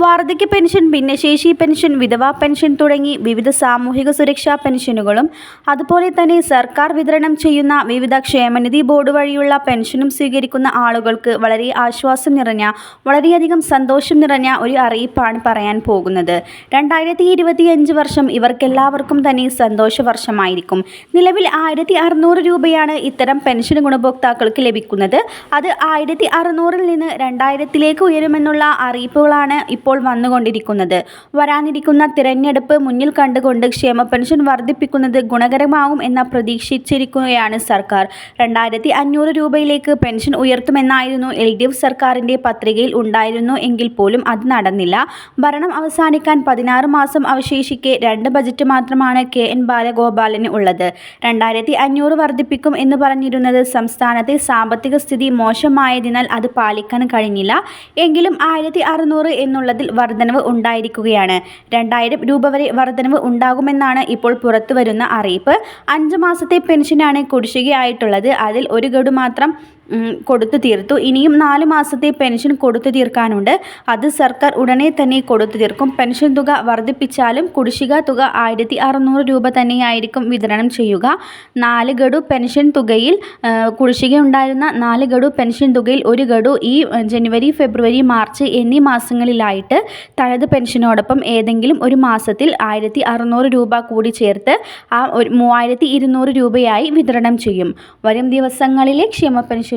വാർദ്ധക്യ പെൻഷൻ ഭിന്നശേഷി pension വിധവാ pension തുടങ്ങി വിവിധ സാമൂഹിക സുരക്ഷാ പെൻഷനുകളും അതുപോലെ തന്നെ സർക്കാർ വിതരണം ചെയ്യുന്ന വിവിധ ക്ഷേമനിധി ബോർഡ് വഴിയുള്ള പെൻഷനും സ്വീകരിക്കുന്ന ആളുകൾക്ക് വളരെ ആശ്വാസം നിറഞ്ഞ വളരെയധികം സന്തോഷം നിറഞ്ഞ ഒരു അറിയിപ്പാണ് പറയാൻ പോകുന്നത്. രണ്ടായിരത്തി ഇരുപത്തിയഞ്ച് വർഷം ഇവർക്കെല്ലാവർക്കും തന്നെ സന്തോഷ വർഷമായിരിക്കും നിലവിൽ ആയിരത്തി അറുന്നൂറ് രൂപയാണ് ഇത്തരം പെൻഷൻ ഗുണഭോക്താക്കൾക്ക് ലഭിക്കുന്നത്. അത് ആയിരത്തി അറുന്നൂറിൽ നിന്ന് രണ്ടായിരത്തിലേക്ക് ഉയരുമെന്നുള്ള അറിയിപ്പുകളാണ് ഇപ്പോൾ വന്നുകൊണ്ടിരിക്കുന്നത്. വരാനിരിക്കുന്ന തിരഞ്ഞെടുപ്പ് മുന്നിൽ കണ്ടുകൊണ്ട് ക്ഷേമ പെൻഷൻ വർദ്ധിപ്പിക്കുന്നത് ഗുണകരമാകും എന്ന പ്രതീക്ഷിച്ചിരിക്കുകയാണ് സർക്കാർ. രണ്ടായിരത്തി അഞ്ഞൂറ് രൂപയിലേക്ക് പെൻഷൻ ഉയർത്തുമെന്നായിരുന്നു എൽ ഡി എഫ് സർക്കാരിന്റെ പത്രികയിൽ ഉണ്ടായിരുന്നു എങ്കിൽ പോലും അത് നടന്നില്ല. ഭരണം അവസാനിക്കാൻ പതിനാറ് മാസം അവശേഷിക്കെ രണ്ട് ബജറ്റ് മാത്രമാണ് കെ എൻ ബാലഗോപാലന് ഉള്ളത്. രണ്ടായിരത്തി അഞ്ഞൂറ് വർദ്ധിപ്പിക്കും എന്ന് പറഞ്ഞിരുന്നത് സംസ്ഥാനത്തെ സാമ്പത്തിക സ്ഥിതി മോശമായതിനാൽ അത് പാലിക്കാൻ കഴിഞ്ഞില്ല. എങ്കിലും ആയിരത്തി അറുന്നൂറ് എന്നുള്ളതിൽ വർധനവ് ഉണ്ടായിരിക്കുകയാണ്. രണ്ടായിരം രൂപ വരെ വർധനവ് ഉണ്ടാകുമെന്നാണ് ഇപ്പോൾ പുറത്തുവരുന്ന അറിയിപ്പ്. അഞ്ച് മാസത്തെ പെൻഷനാണ് കുടിശ്ശികയായിട്ടുള്ളത്. അതിൽ ഒരു ഗഡു മാത്രം കൊടുത്തു തീർത്തു. ഇനിയും നാല് മാസത്തെ പെൻഷൻ കൊടുത്തു തീർക്കാനുണ്ട്. അത് സർക്കാർ ഉടനെ തന്നെ കൊടുത്തു തീർക്കും. പെൻഷൻ തുക വർദ്ധിപ്പിച്ചാലും കുടിശ്ശിക തുക ആയിരത്തി അറുന്നൂറ് രൂപ തന്നെയായിരിക്കും വിതരണം ചെയ്യുക. നാല് ഗഡു പെൻഷൻ തുകയിൽ കുടിശ്ശിക ഉണ്ടായിരുന്ന നാല് ഗഡു പെൻഷൻ തുകയിൽ ഒരു ഗഡു ഈ ജനുവരി ഫെബ്രുവരി മാർച്ച് എന്നീ മാസങ്ങളിലായിട്ട് തനത് പെൻഷനോടൊപ്പം ഏതെങ്കിലും ഒരു മാസത്തിൽ ആയിരത്തി അറുന്നൂറ് രൂപ കൂടി ചേർത്ത് ആ ഒരു മൂവായിരത്തി ഇരുന്നൂറ് രൂപയായി വിതരണം ചെയ്യും. വരും ദിവസങ്ങളിലെ ക്ഷേമ